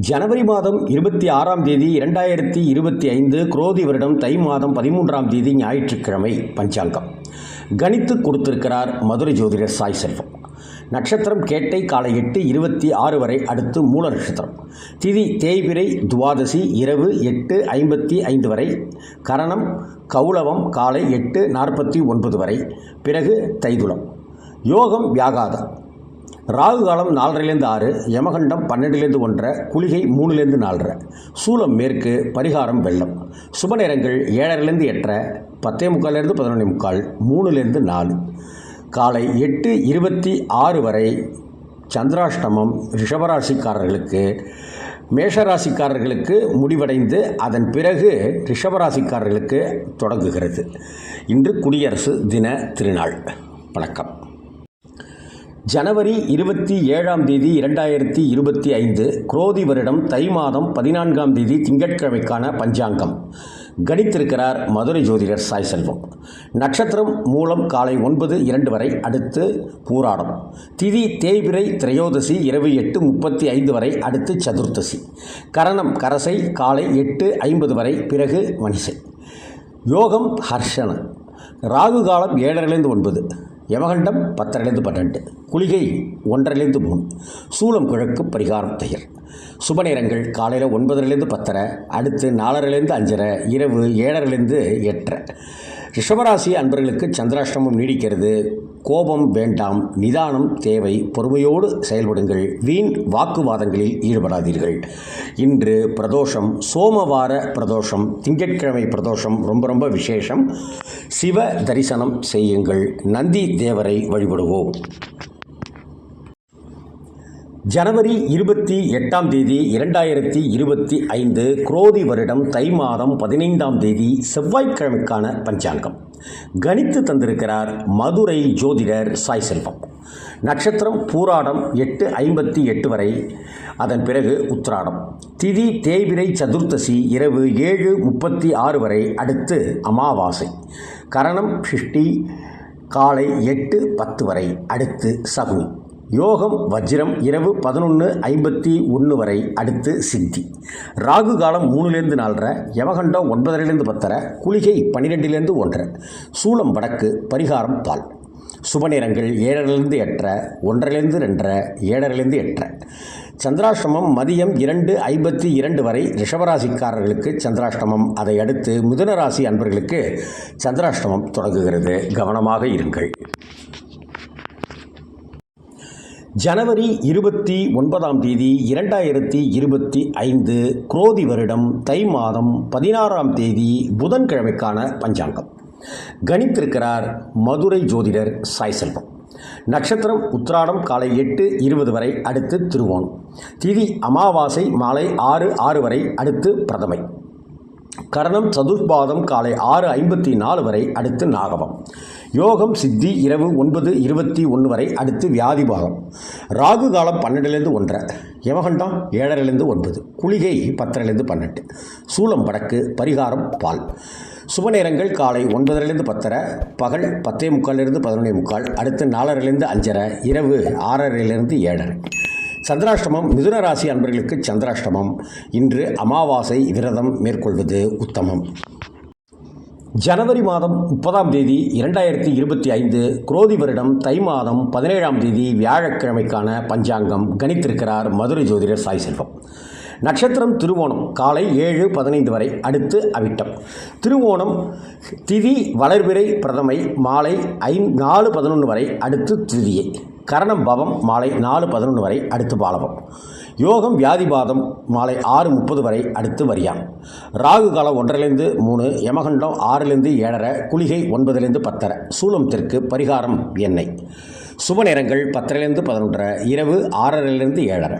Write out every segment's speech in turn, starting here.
ஜனவரி மாதம் இருபத்தி ஆறாம் தேதி இரண்டாயிரத்தி இருபத்தி ஐந்து குரோதி வருடம் தை மாதம் பதிமூன்றாம் தேதி ஞாயிற்றுக்கிழமை பஞ்சாங்கம். கணித்து கொடுத்திருக்கிறார் மதுரை ஜோதிடர் சாய் செல்வம். நட்சத்திரம் கேட்டை காலை எட்டு இருபத்தி ஆறு வரை அடுத்து மூல நட்சத்திரம். திதி தேய்பிரை துவாதசி இரவு எட்டு ஐம்பத்தி ஐந்து வரை. கரணம் கௌளவம் காலை எட்டு நாற்பத்தி ஒன்பது வரை. பிறகு தைதுளம். யோகம் வியாகாதம். ராகு காலம் நாலரைலேருந்து ஆறு யமகண்டம் பன்னெண்டுலேருந்து ஒன்றரை குளிகை மூணுலேருந்து நாலரை. சூலம் மேற்கு பரிகாரம் வெள்ளம். சுப நேரங்கள் ஏழரைலேருந்து எட்டரை பத்தே முக்கால்லேருந்து பதினொன்று முக்கால் மூணுலேருந்து நாலு. காலை எட்டு இருபத்தி ஆறு வரை சந்திராஷ்டமம் ரிஷபராசிக்காரர்களுக்கு மேஷராசிக்காரர்களுக்கு முடிவடைந்து அதன் பிறகு ரிஷபராசிக்காரர்களுக்கு தொடங்குகிறது. இன்று குடியரசு தின திருநாள். வணக்கம். ஜனவரி இருபத்தி ஏழாம் தேதி இரண்டாயிரத்தி இருபத்தி ஐந்து குரோதி வருடம் தை மாதம் பதினான்காம் தேதி திங்கட்கிழமைக்கான பஞ்சாங்கம். கணித்திருக்கிறார் மதுரை ஜோதிடர் சாய் செல்வம். நட்சத்திரம் மூலம் காலை ஒன்பது இரண்டு வரை அடுத்து பூராடம். திதி தேய்பிரை திரையோதசி இரவு எட்டு முப்பத்தி ஐந்து வரை அடுத்து சதுர்த்தசி. கரணம் கரசை காலை எட்டு ஐம்பது வரை பிறகு மணிசை யோகம் ஹர்ஷன. ராகு காலம் ஏழரைலேருந்து ஒன்பது. யமகண்டம் பத்தரைலேருந்து பன்னெண்டு குளிகை ஒன்றரைலேருந்து மூணு சூளம் கிழக்கு பரிகாரம் தயிர். சுப நேரங்கள் காலையில் ஒன்பதுலேருந்து பத்தரை அடுத்து நாலரைலேருந்து அஞ்சரை இரவு ஏழரைலேருந்து எட்டரை. ரிஷபராசி அன்பர்களுக்கு சந்திராஷ்டமம் நீடிக்கிறது. கோபம் வேண்டாம் நிதானம் தேவை பொறுமையோடு செயல்படுங்கள் வீண் வாக்குவாதங்களில் ஈடுபடாதீர்கள். இன்று பிரதோஷம் சோமவார பிரதோஷம் திங்கட்கிழமை பிரதோஷம் ரொம்ப ரொம்ப விசேஷம். சிவ தரிசனம் செய்யுங்கள். நந்தி தேவரை வழிபடுவோம். ஜனவரி இருபத்தி எட்டாம் தேதி இரண்டாயிரத்தி இருபத்தி ஐந்து குரோதி வருடம் தை மாதம் பதினைந்தாம் தேதி செவ்வாய்க்கிழமைக்கான பஞ்சாங்கம். கணித்து தந்திருக்கிறார் மதுரை ஜோதிடர் சாய் செல்வம். நட்சத்திரம் பூராடம் எட்டு ஐம்பத்தி எட்டு வரை அதன் பிறகு உத்ராடம் திதி தேய்பிரை சதுர்த்தசி இரவு ஏழு முப்பத்தி ஆறு வரை அடுத்து அமாவாசை. கரணம் ஷிஷ்டி காலை எட்டு பத்து வரை அடுத்து சகுனி. யோகம் வஜ்ரம் இரவு பதினொன்று ஐம்பத்தி ஒன்று வரை அடுத்து சித்தி. ராகு காலம் மூணுலேருந்து நாலரை யமகண்டம் ஒன்பதரைலேருந்து பத்தரை குளிகை பன்னிரெண்டுலேருந்து ஒன்றரை. சூளம் வடக்கு பரிகாரம் பால். சுப நேரங்கள் ஏழரைலேருந்து எட்டரை ஒன்றரைலேருந்து ரெண்டரை ஏழரைலேருந்து எட்டரை. சந்திராஷ்டமம் மதியம் இரண்டு ஐம்பத்தி இரண்டு வரை ரிஷபராசிக்காரர்களுக்கு சந்திராஷ்டமம். அதை அடுத்து மிதுனராசி அன்பர்களுக்கு சந்திராஷ்டமம் தொடங்குகிறது. கவனமாக இருங்கள். ஜனவரி இருபத்தி ஒன்பதாம் தேதி இரண்டாயிரத்தி இருபத்தி ஐந்து குரோதி வருடம் தை மாதம் பதினாறாம் தேதி புதன்கிழமைக்கான பஞ்சாங்கம். கணித்திருக்கிறார் மதுரை ஜோதிடர் சாய் செல்வம். நட்சத்திரம் உத்திராடம் காலை எட்டு இருபது வரை அடுத்து திருவோணம். திதி அமாவாசை மாலை ஆறு ஆறு வரை அடுத்து பிரதமை. கரணம் சதுர்பாதம் காலை ஆறு ஐம்பத்தி நாலு வரை அடுத்து நாகவம் யோகம் சித்தி இரவு ஒன்பது இருபத்தி ஒன்று வரை அடுத்து வியாதிபாகம் ராகு காலம் பன்னெண்டுலேருந்து ஒன்றரை யமகண்டம் ஏழரைலேருந்து ஒன்பது குளிகை பத்தரைலேருந்து பன்னெண்டு சூளம் வடக்கு பரிகாரம் பால். சுப நேரங்கள் காலை ஒன்பதரைலேருந்து பத்தரை பகல் பத்தே முக்கால்லேருந்து பதினொன்றே முக்கால் அடுத்து நாலரைலேருந்து அஞ்சரை இரவு ஆறரைலேருந்து ஏழரை. சந்திராஷ்டமம் மிதுன ராசி அன்பர்களுக்கு சந்திராஷ்டமம். இன்று அமாவாசை விரதம் மேற்கொள்வது உத்தமம். ஜனவரி மாதம் முப்பதாம் தேதி இரண்டாயிரத்தி இருபத்தி ஐந்து குரோதி வருடம் தை மாதம் பதினேழாம் தேதி வியாழக்கிழமைக்கான பஞ்சாங்கம் கணித்திருக்கிறார் மதுரை ஜோதிடர் சாய் செல்வம். நட்சத்திரம் திருவோணம் காலை ஏழு பதினைந்து வரை அடுத்து அவிட்டம். திருவோணம் திதி வளர்பிறை பிரதமை மாலை ஐ நாலு பதினொன்று வரை அடுத்து திருதியை கரணம் பவம் மாலை நாலு பதினொன்று வரை அடுத்து பாலவம். யோகம் வியாதிபாதம் மாலை ஆறு முப்பது வரை அடுத்து வரியாம். ராகு காலம் ஒன்றரைலேருந்து மூணு யமகண்டம் ஆறுலேருந்து ஏழரை குளிகை ஒன்பதுலேருந்து பத்தரை சூலம் தெற்கு பரிகாரம் எண்ணெய். சுப நேரங்கள் பத்தரைலேருந்து பதினொன்றரை இரவு ஆறரைலேருந்து ஏழரை.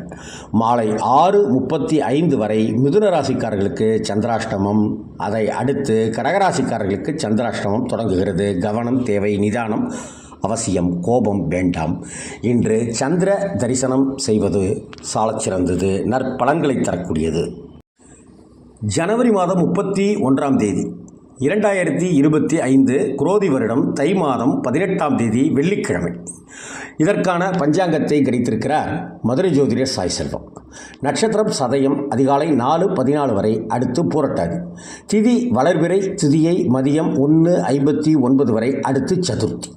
மாலை ஆறு முப்பத்தி ஐந்து வரை மிதுன ராசிக்காரர்களுக்கு சந்திராஷ்டமம். அதை அடுத்து கடகராசிக்காரர்களுக்கு சந்திராஷ்டமம் தொடங்குகிறது. கவனம் தேவை நிதானம். அவசியம் கோபம் வேண்டாம். இன்று சந்திர தரிசனம் செய்வது சாலச்சிறந்தது நற்பலன்களை தரக்கூடியது. ஜனவரி மாதம் முப்பத்தி ஒன்றாம் தேதி இரண்டாயிரத்தி இருபத்தி ஐந்து குரோதி வருடம் தை மாதம் பதினெட்டாம் தேதி வெள்ளிக்கிழமை. இதற்கான பஞ்சாங்கத்தை கணித்திருக்கிறார் மதுரை ஜோதிடர் சாய் செல்வம். நட்சத்திரம் சதயம் அதிகாலை நாலு பதினாலு வரை அடுத்து புரட்டாது. திதி வளர்பிறை திதியை மதியம் ஒன்று ஐம்பத்தி ஒன்பது வரை அடுத்து சதுர்த்தி.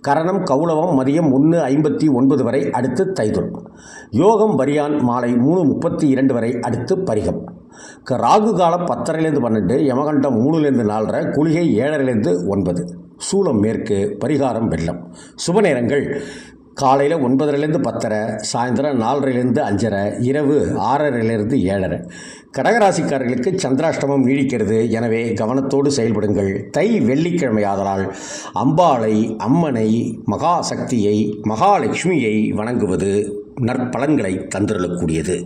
கரணம் கௌளவம் மதியம் ஒன்று ஐம்பத்தி ஒன்பது வரை அடுத்து தைதுள் யோகம் பரியான் மாலை மூணு முப்பத்தி இரண்டு வரை அடுத்து பரிகம். க- ராகு காலம் பத்தரைலேருந்து பன்னெண்டு யமகண்டம் மூணுலேருந்து நாலரை குளிகை ஏழரைலேருந்து ஒன்பது. சூளம் மேற்கு பரிகாரம் வெள்ளம். சுப நேரங்கள். காலையில் ஒன்பதரைலேருந்து பத்தரை சாயந்தரம் நாலரைலேருந்து அஞ்சரை இரவு ஆறரைலேருந்து ஏழரை. கடகராசிக்காரர்களுக்கு சந்திராஷ்டமம் நீடிக்கிறது. எனவே கவனத்தோடு செயல்படுங்கள். தை வெள்ளிக்கிழமை ஆதலால் அம்பாளை அம்மனை மகாசக்தியை மகாலட்சுமியை வணங்குவது நற்பலன்களை தந்திரலக்கூடியது